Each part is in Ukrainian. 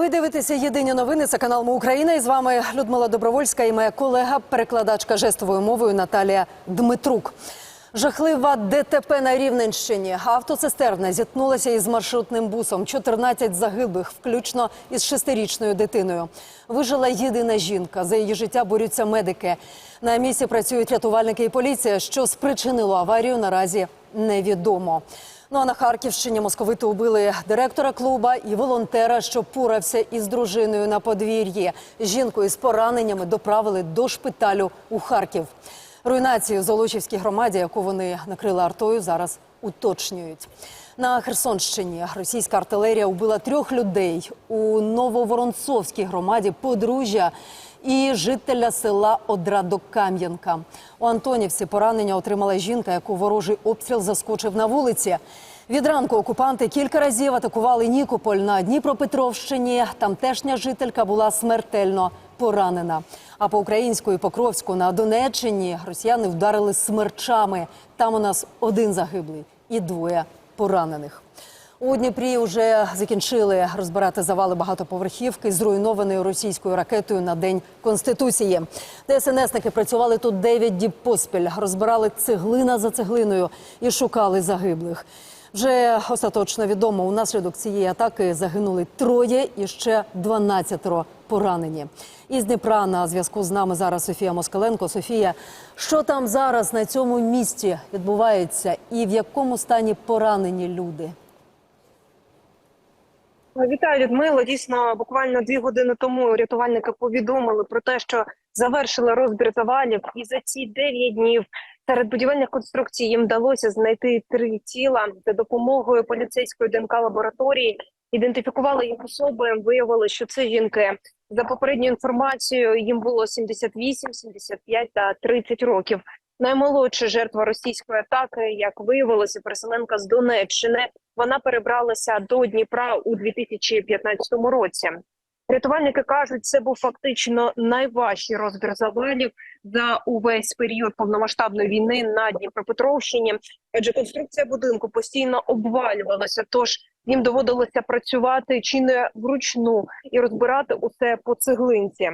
Ви дивитеся єдині новини. Це канал Ми Україна. І з вами Людмила Добровольська і моя колега, перекладачка жестовою мовою Наталія Дмитрук. Жахлива ДТП на Рівненщині. Автоцистерна зіткнулася із маршрутним бусом. 14 загиблих, включно із шестирічною дитиною. Вижила єдина жінка. За її життя борються медики. На місці працюють рятувальники і поліція. Що спричинило аварію, наразі невідомо. Ну а на Харківщині московити убили директора клуба і волонтера, що порався із дружиною на подвір'ї. Жінку із пораненнями доправили до шпиталю у Харків. Руйнацію Золочівській громаді, яку вони накрили артою, зараз уточнюють. На Херсонщині російська артилерія убила трьох людей у Нововоронцовській громаді подружжя і жителя села Одрадокам'янка. У Антонівці поранення отримала жінка, яку ворожий обстріл заскочив на вулиці. Від ранку окупанти кілька разів атакували Нікополь на Дніпропетровщині. Тамтешня жителька була смертельно поранена. А по українську і Покровську на Донеччині росіяни вдарили смерчами. Там у нас один загиблий і двоє поранених. У Дніпрі вже закінчили розбирати завали багатоповерхівки, зруйнованої російською ракетою на день конституції. ДСНСники працювали тут 9 діб поспіль, розбирали цеглина за цеглиною і шукали загиблих. Вже остаточно відомо, унаслідок цієї атаки загинули троє і ще 12 поранені. Із Дніпра на зв'язку з нами зараз Софія Москаленко. Софія, що там зараз на цьому місці відбувається, і в якому стані поранені люди? Вітаю, Людмило. Дійсно, буквально дві години тому рятувальники повідомили про те, що завершили розбір завалів, і за ці дев'ять днів серед будівельних конструкцій їм вдалося знайти три тіла за допомогою поліцейської ДНК лабораторії. Ідентифікували їх особи. Виявили, що це жінки. За попередньою інформацією, їм було 78, 75 та 30 років. Наймолодша жертва російської атаки, як виявилося, переселенка з Донеччини. Вона перебралася до Дніпра у 2015 році. Рятувальники кажуть, це був фактично найважчий розбір завалів за увесь період повномасштабної війни на Дніпропетровщині. Адже конструкція будинку постійно обвалювалася. Тож їм доводилося працювати чи не вручну і розбирати усе по цеглинці.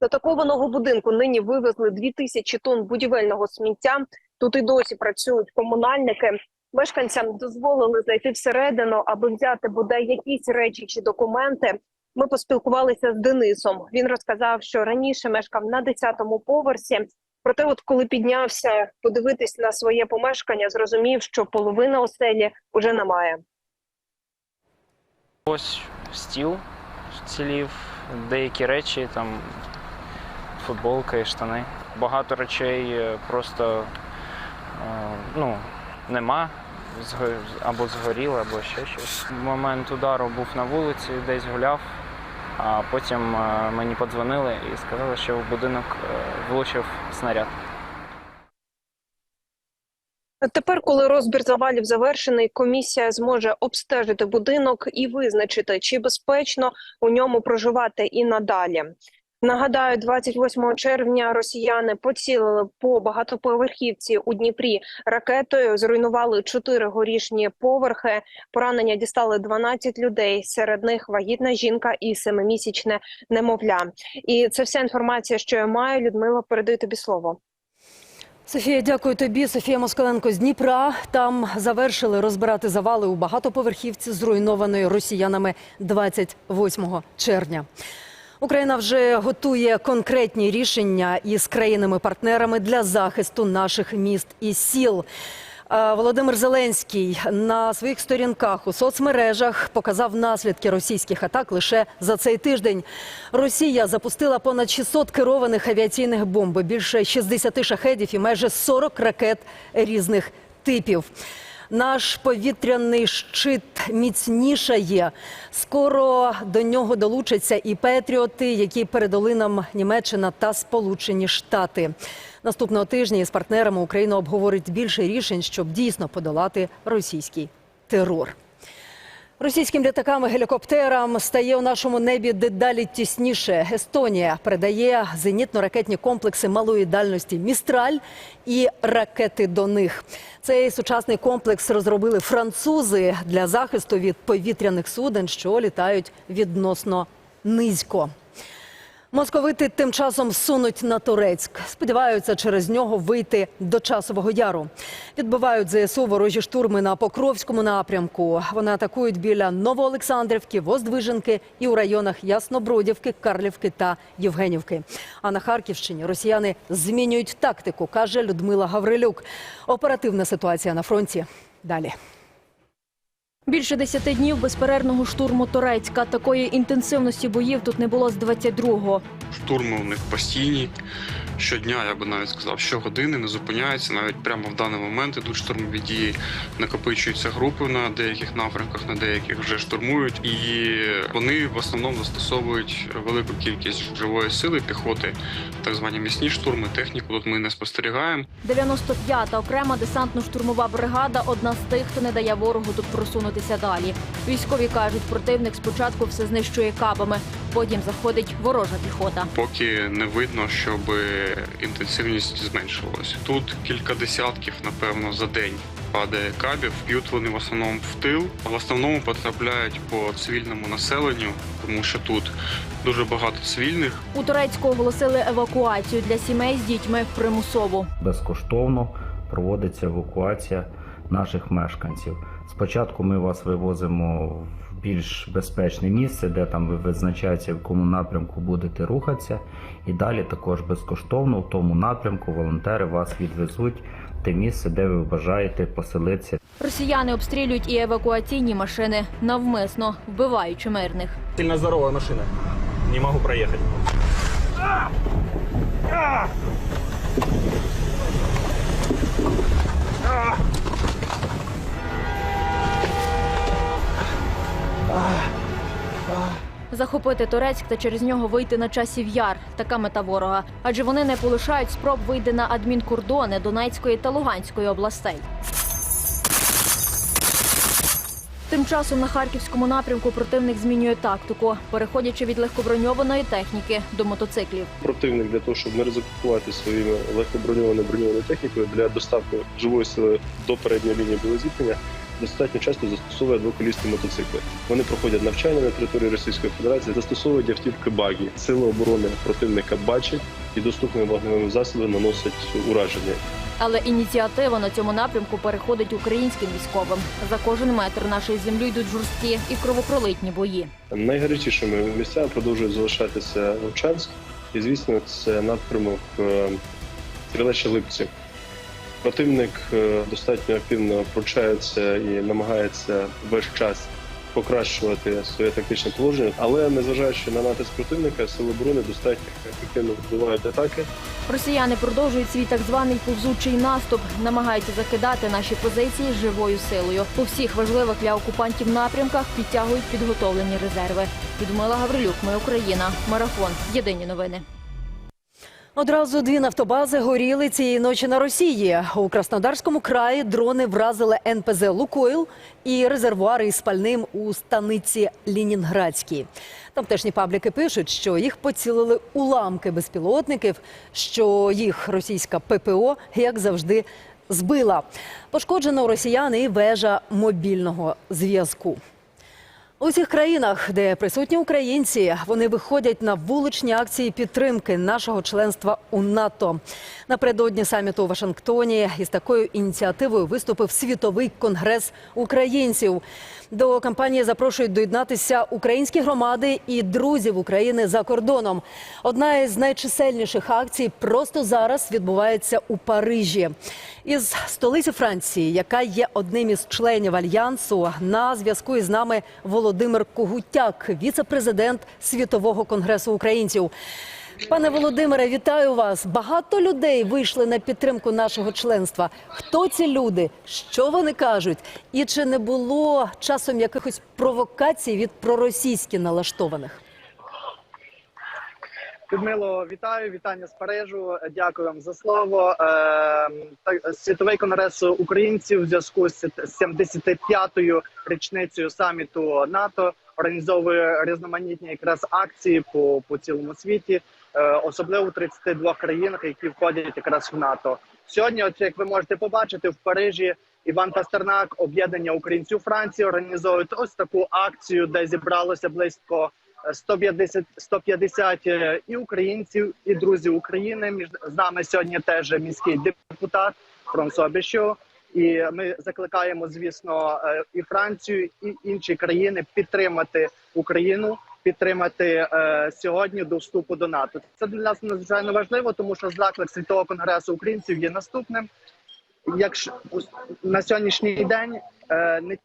З атакованого будинку нині вивезли 2000 тонн будівельного сміття. Тут і досі працюють комунальники. Мешканцям дозволили зайти всередину, аби взяти бодай якісь речі чи документи. Ми поспілкувалися з Денисом. Він розказав, що раніше мешкав на 10-му поверсі. Проте, от коли піднявся подивитись на своє помешкання, зрозумів, що половина оселі вже немає. Ось стіл цілів, деякі речі, там футболка і штани. Багато речей е, просто е, ну, нема, або згоріли, або ще щось. Момент удару був на вулиці, десь гуляв, а потім е, мені подзвонили і сказали, що в будинок е, влучив снаряд. Тепер, коли розбір завалів завершений, комісія зможе обстежити будинок і визначити, чи безпечно у ньому проживати і надалі. Нагадаю, 28 червня росіяни поцілили по багатоповерхівці у Дніпрі ракетою. Зруйнували чотири горішні поверхи. Поранення дістали 12 людей. Серед них вагітна жінка і семимісячне немовля. І це вся інформація, що я маю. Людмила, передаю тобі слово. Софія, дякую тобі. Софія Москаленко з Дніпра. Там завершили розбирати завали у багатоповерхівці, зруйнованої росіянами 28 червня. Україна вже готує конкретні рішення із країнами-партнерами для захисту наших міст і сіл. Е, Володимир Зеленський на своїх сторінках у соцмережах показав наслідки російських атак лише за цей тиждень. Росія запустила понад 600 керованих авіаційних бомб, більше 60 шахедів і майже 40 ракет різних типів. Наш повітряний щит міцнішає. Скоро до нього долучаться і патріоти, які передали нам Німеччина та Сполучені Штати. Наступного тижня із партнерами Україна обговорить більше рішень, щоб дійсно подолати російський терор. Російським літакам і гелікоптерам стає у нашому небі дедалі тісніше. Естонія передає зенітно-ракетні комплекси малої дальності Містраль і ракети до них. Цей сучасний комплекс розробили французи для захисту від повітряних суден, що літають відносно низько. Московити тим часом сунуть на Турецьк. Сподіваються через нього вийти до часового яру. Відбивають ЗСУ ворожі штурми на Покровському напрямку. Вони атакують біля Новоолександрівки, Воздвиженки і у районах Яснобродівки, Карлівки та Євгенівки. А на Харківщині росіяни змінюють тактику, каже Людмила Гаврилюк. Оперативна ситуація на фронті. Далі. Більше десяти днів безперервного штурму Торецька. Такої інтенсивності боїв тут не було з 22-го. Штурми у них постійні. Щодня, я би навіть сказав, щогодини не зупиняються. Навіть прямо в даний момент ідуть штурмові дії, накопичуються групи на деяких напрямках, на деяких вже штурмують, і вони в основному застосовують велику кількість живої сили, піхоти, так звані місні штурми. Техніку тут ми не спостерігаємо. 95-та окрема десантно-штурмова бригада одна з тих, хто не дає ворогу тут просунутися далі. Військові кажуть, противник спочатку все знищує кабами, потім заходить ворожа піхота. Поки не видно, щоб інтенсивність зменшувалася. Тут кілька десятків, напевно, за день падає кабів. П'ють вони в основному в тил, а в основному потрапляють по цивільному населенню, тому що тут дуже багато цивільних. У Турецьку оголосили евакуацію для сімей з дітьми примусову. безкоштовно проводиться евакуація наших мешканців. Спочатку ми вас вивозимо в більш безпечне місце, де там ви визначаєте, в якому напрямку будете рухатися, і далі також безкоштовно в тому напрямку волонтери вас відвезуть в те місце, де ви бажаєте поселитися. Росіяни обстрілюють і евакуаційні машини навмисно, вбиваючи мирних. Сильно здоровая машина. Не могу проехать. Захопити Турецьк та через нього вийти на часів яр. Така мета ворога. Адже вони не полишають спроб вийти на адмінкордони Донецької та Луганської областей. Тим часом на харківському напрямку противник змінює тактику, переходячи від легкоброньованої техніки до мотоциклів. противник для того, щоб не ризикувати своїми легкоброньованою броньованою технікою для доставки живої сили до передньої лінії білозіткнення, достатньо часто застосовує двоколісні мотоцикли. Вони проходять навчання на території Російської Федерації, застосовують автівки багі. Сили оборони противника бачать і доступними вогневими засобами наносять ураження. Але ініціатива на цьому напрямку переходить українським військовим. За кожен метр нашої землі йдуть жорсткі і кровопролитні бої. Найгарячішими місцями продовжує залишатися Вовчанськ, і звісно, це напрямок е, Стрілеча Липці. Противник е, достатньо активно пручається і намагається весь час покращувати своє тактичне положення, але незважаючи на натиск противника, сили оборони достатньо ефективно відбивають атаки. Росіяни продовжують свій так званий повзучий наступ, намагаються закидати наші позиції живою силою. По всіх важливих для окупантів напрямках підтягують підготовлені резерви. Людмила Гаврилюк, ми Україна, марафон. Єдині новини. Одразу дві нафтобази горіли цієї ночі на Росії. У Краснодарському краї дрони вразили НПЗ Лукойл і резервуари із спальним у станиці Лінінградській. Тамтешні пабліки пишуть, що їх поцілили уламки безпілотників, що їх російська ППО, як завжди, збила. Пошкоджено у росіян і вежа мобільного зв'язку. У всіх країнах, де присутні українці, вони виходять на вуличні акції підтримки нашого членства у НАТО. Напередодні саміту у Вашингтоні із такою ініціативою виступив світовий конгрес українців. До кампанії запрошують доєднатися українські громади і друзів України за кордоном. Одна із найчисельніших акцій просто зараз відбувається у Парижі. Із столиці Франції, яка є одним із членів альянсу, на зв'язку із нами Володимир Когутяк, віце-президент Світового конгресу українців. Пане Володимире, вітаю вас. Багато людей вийшли на підтримку нашого членства. Хто ці люди? Що вони кажуть? І чи не було часом якихось провокацій від проросійськи налаштованих? Людмило, вітаю, вітання з Парижу. Дякую вам за слово. Е, Світовий конгрес українців в зв'язку з 75-ю річницею саміту НАТО організовує різноманітні якраз акції по, по цілому світі, е, особливо в 32 країнах, які входять якраз в НАТО. Сьогодні, от як ви можете побачити, в Парижі Іван Пастернак, об'єднання українців Франції, організовують ось таку акцію, де зібралося близько 150, 150 е, і українців, і друзів України. Між з нами сьогодні теж міський депутат Франсуа Бешо. І ми закликаємо, звісно, е, і Францію, і інші країни підтримати Україну, підтримати е, сьогодні до вступу до НАТО. Це для нас надзвичайно важливо, тому що заклик світового конгресу українців є наступним. Якщо на сьогоднішній день е, не,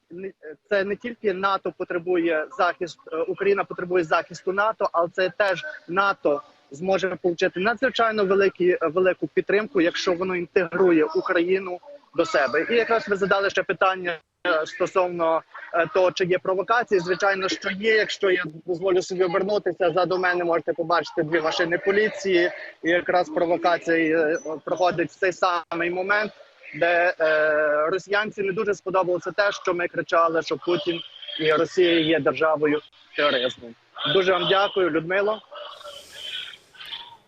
це не тільки НАТО потребує захист, е, Україна потребує захисту НАТО, але це теж НАТО зможе отримати надзвичайно великі велику підтримку, якщо воно інтегрує Україну до себе. І якраз ви задали ще питання е, стосовно того, чи є провокації. Звичайно, що є. Якщо я дозволю собі обернутися ззаду мене, можете побачити дві машини поліції, і якраз провокація проходить в цей самий момент де е, росіянці не дуже сподобалося те, що ми кричали, що Путін і Росія є державою тероризму. Дуже вам дякую, Людмило.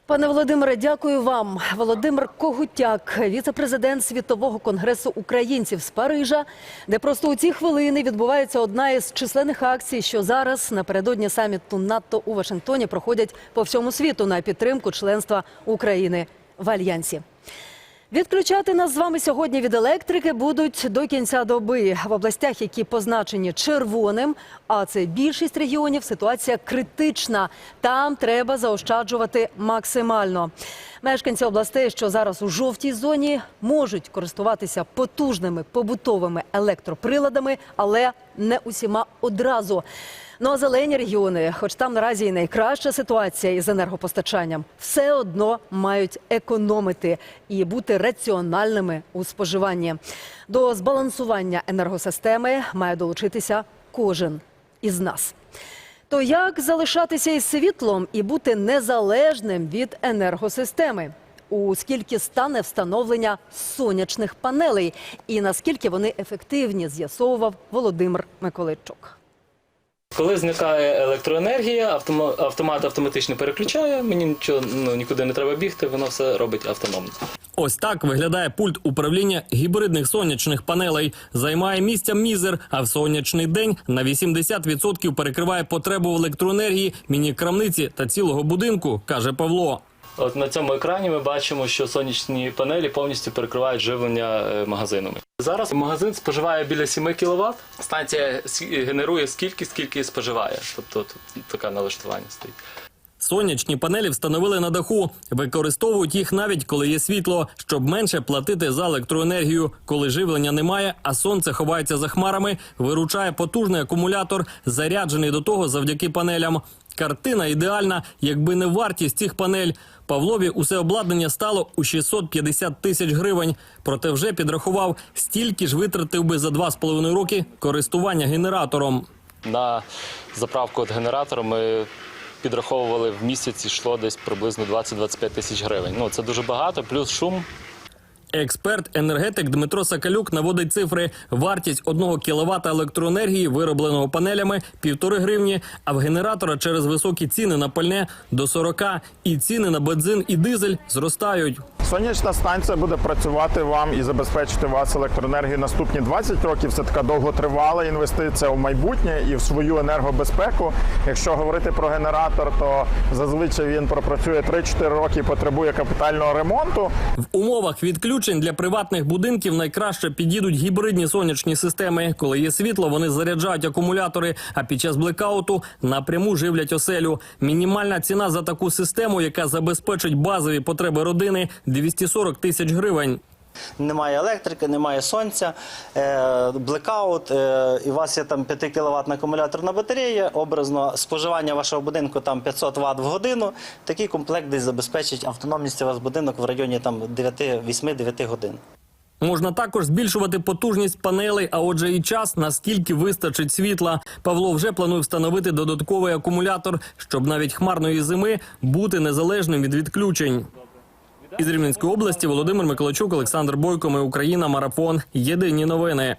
Пане Володимире, дякую вам. Володимир Когутяк, віце-президент Світового конгресу українців з Парижа, де просто у ці хвилини відбувається одна із численних акцій, що зараз напередодні саміту НАТО у Вашингтоні проходять по всьому світу на підтримку членства України в альянсі. Відключати нас з вами сьогодні від електрики будуть до кінця доби в областях, які позначені червоним. А це більшість регіонів. Ситуація критична. Там треба заощаджувати максимально. Мешканці областей, що зараз у жовтій зоні, можуть користуватися потужними побутовими електроприладами, але не усіма одразу. Ну а зелені регіони, хоч там наразі і найкраща ситуація із енергопостачанням, все одно мають економити і бути раціональними у споживанні. До збалансування енергосистеми має долучитися кожен із нас. То як залишатися із світлом і бути незалежним від енергосистеми? У скільки стане встановлення сонячних панелей, і наскільки вони ефективні, з'ясовував Володимир Миколайчук. Коли зникає електроенергія, автома- автомат автоматично переключає. Мені нічого ну, нікуди не треба бігти, воно все робить автономно. Ось так виглядає пульт управління гібридних сонячних панелей. Займає місця мізер, а в сонячний день на 80% перекриває потребу в електроенергії міні-крамниці та цілого будинку, каже Павло. От на цьому екрані ми бачимо, що сонячні панелі повністю перекривають живлення е, магазинами. Зараз магазин споживає біля 7 кВт. Станція генерує скільки, скільки споживає. Тобто тут таке налаштування стоїть. Сонячні панелі встановили на даху. Використовують їх навіть коли є світло, щоб менше платити за електроенергію. Коли живлення немає, а сонце ховається за хмарами, виручає потужний акумулятор, заряджений до того завдяки панелям. Картина ідеальна, якби не вартість цих панель. Павлові усе обладнання стало у 650 тисяч гривень. Проте вже підрахував, стільки ж витратив би за два з половиною роки користування генератором. На заправку від генератора ми підраховували в місяць йшло десь приблизно 20-25 тисяч гривень. Ну це дуже багато, плюс шум. Експерт-енергетик Дмитро Сакалюк наводить цифри. Вартість 1 кВт електроенергії, виробленого панелями, півтори гривні, а в генератора через високі ціни на пальне до 40. І ціни на бензин і дизель зростають. Сонячна станція буде працювати вам і забезпечити вас електроенергією наступні 20 років. Це така довготривала інвестиція в майбутнє і в свою енергобезпеку. Якщо говорити про генератор, то зазвичай він пропрацює 3-4 роки і потребує капітального ремонту. В умовах відключень для приватних будинків найкраще підійдуть гібридні сонячні системи. Коли є світло, вони заряджають акумулятори, а під час блекауту напряму живлять оселю. Мінімальна ціна за таку систему, яка забезпечить базові потреби родини 240 тисяч гривень немає електрики, немає сонця, е, блекаут, е, і у вас є там 5 кВт акумуляторна батарея, образно споживання вашого будинку там 500 Вт в годину. Такий комплект десь забезпечить автономність у вас будинок в районі 8-9 годин. Можна також збільшувати потужність панелей, а отже, і час наскільки вистачить світла. Павло вже планує встановити додатковий акумулятор, щоб навіть хмарної зими бути незалежним від відключень. Із Рівненської області Володимир Миколачук, Олександр Бойко. Ми Україна, марафон. Єдині новини.